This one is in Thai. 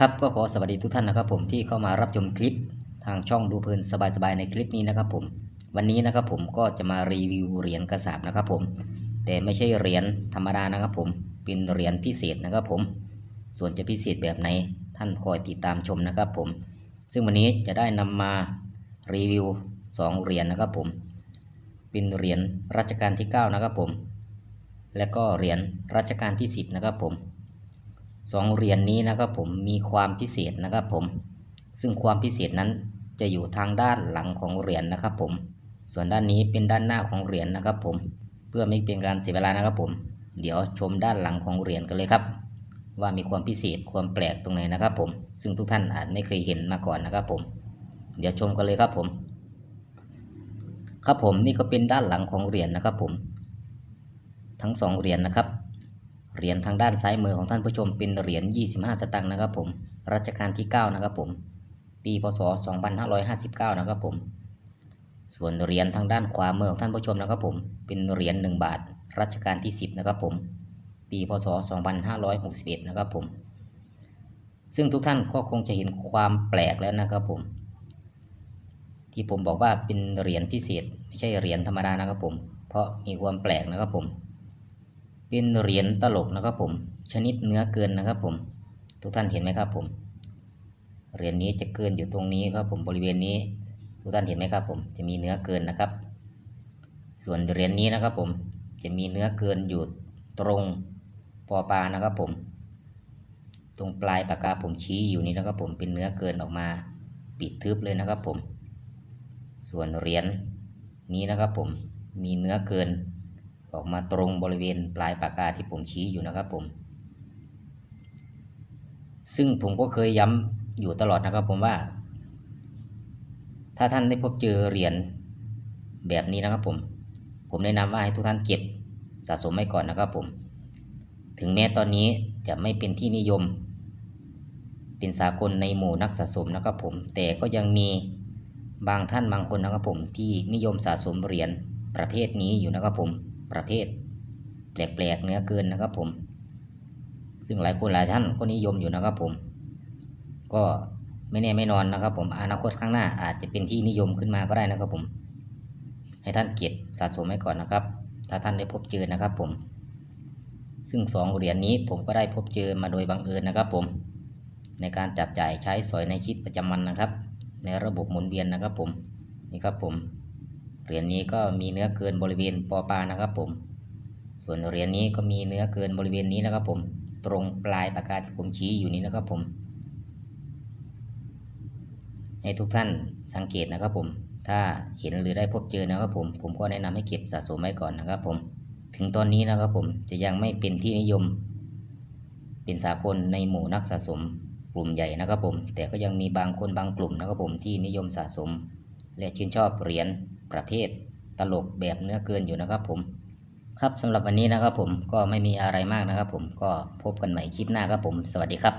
ครับก็ขอสวัสดีทุกท่านนะครับผมที่เข้ามารับชมคลิปทางช่องดูเพลินสบายๆในคลิปนี้นะครับผม วันนี้นะครับผมก็จะมารีวิวเหรียญกระสาบนะครับผม แต่ไม่ใช่เหรียญธรรมดานะครับผมเป็นเหรียญพิเศษนะครับผม ส่วนจะพิเศษแบบไหนท่านคอยติดตามชมนะครับผม ซึ่งวันนี้จะได้นำมารีวิวสองเหรียญนะครับผม เป็นเหรียญรัชกาลที่ 9 นะครับผม และก็เหรียญรัชกาลที่ 10 นะครับผม สองเหรียญนี้นะครับผมมีความพิเศษนะครับผม ซึ่งความพิเศษนั้นจะอยู่ทางด้านหลังของเหรียญนะครับผม ส่วนด้านนี้เป็นด้านหน้าของเหรียญนะครับผม เพื่อไม่เป็นการเสียเวลานะครับผม เดี๋ยวชมด้านหลังของเหรียญกันเลยครับ ว่ามีความพิเศษความแปลกตรงไหนนะครับผม ซึ่งทุกท่านอาจไม่เคยเห็นมาก่อนนะครับผม เดี๋ยวชมกันเลยครับผม ครับผมนี่ก็เป็นด้านหลังของเหรียญนะครับผม ทั้งสองเหรียญนะครับ เหรียญทางด้านซ้ายมือของท่านผู้ชมเป็นเหรียญ 25 สตางค์นะครับผมรัชกาลที่ 9 นะครับผม ปีพศ 2559 นะครับผม ส่วนเหรียญทางด้านขวามือของท่านผู้ชมนะครับผม เป็นเหรียญ 1 บาท รัชกาลที่ 10 นะครับผม ปีพศ 2561 นะครับผม ซึ่งทุกท่านก็คงจะเห็นความแปลกแล้วนะครับผม ที่ผมบอกว่าเป็นเหรียญพิเศษ ไม่ใช่เหรียญธรรมดานะครับผม เพราะมีความแปลกนะครับผม เป็นเหรียญตลกนะครับผม ชนิดเนื้อเกินนะครับผม ทุกท่านเห็นไหมครับผม เหรียญนี้จะเกินอยู่ตรงนี้ครับผมบริเวณนี้ ทุกท่านเห็นไหมครับผม จะมีเนื้อเกินนะครับ ส่วนเหรียญนี้นะครับผม จะมีเนื้อเกินอยู่ตรงปอปลานะครับผม ตรงปลายปากกาผมชี้อยู่นี้นะครับผม เป็นเนื้อเกินออกมาปิดทึบเลยนะครับผม ส่วนเหรียญนี้นะครับผม มีเนื้อเกิน ออกมาตรงบริเวณปลายปากกาที่ผมชี้อยู่นะครับผม ซึ่งผมก็เคยย้ำอยู่ตลอดนะครับผมว่า ถ้าท่านได้พบเจอเหรียญแบบนี้นะครับผม ผมแนะนำว่าให้ทุกท่านเก็บสะสมไว้ก่อนนะครับผม ถึงแม้ตอนนี้จะไม่เป็นที่นิยม เป็นสากลในหมู่นักสะสมนะครับผม แต่ก็ยังมีบางท่านบางคนนะครับผมที่นิยมสะสมเหรียญประเภทนี้อยู่นะครับผม ประเภท แปลกๆเนื้อเกินนะครับผม ซึ่งหลายคนหลายท่านก็นิยมอยู่นะครับผม ก็ไม่แน่ไม่นอนนะครับ ผมอนาคตข้างหน้าอาจจะเป็นที่นิยมขึ้นมาก็ได้นะครับผม ให้ท่านเก็บสะสมไว้ก่อนนะครับ ถ้าท่านได้พบเจอนะครับผม ซึ่งสองเหรียญนี้ผมก็ได้พบเจอมาโดยบังเอิญนะครับผม ในการจับจ่ายใช้สอยในชีวิตประจำวันนะครับ ในระบบหมุนเวียนนะครับผมนี่ครับผม เหรียญนี้ก็มีเนื้อเกินบริเวณปอปานะครับผม ส่วนเหรียญนี้ก็มีเนื้อเกินบริเวณนี้นะครับผม ตรงปลายปากกาที่ผมชี้อยู่นี้นะครับผม ให้ทุกท่านสังเกตนะครับผม ถ้าเห็นหรือได้พบเจอนะครับผม ผมก็แนะนำให้เก็บสะสมไว้ก่อนนะครับผม ถึงตอนนี้นะครับผมจะยังไม่เป็นที่นิยม เป็นสากลในหมู่นักสะสมกลุ่มใหญ่นะครับผม แต่ก็ยังมีบางคนบางกลุ่มนะครับผมที่นิยมสะสม และชื่นชอบเหรียญ ประเภทตลกแบบเนื้อเกินอยู่นะครับผม ครับสำหรับวันนี้นะครับผมก็ไม่มีอะไรมากนะครับผมก็พบกันใหม่คลิปหน้าครับผม สวัสดีครับ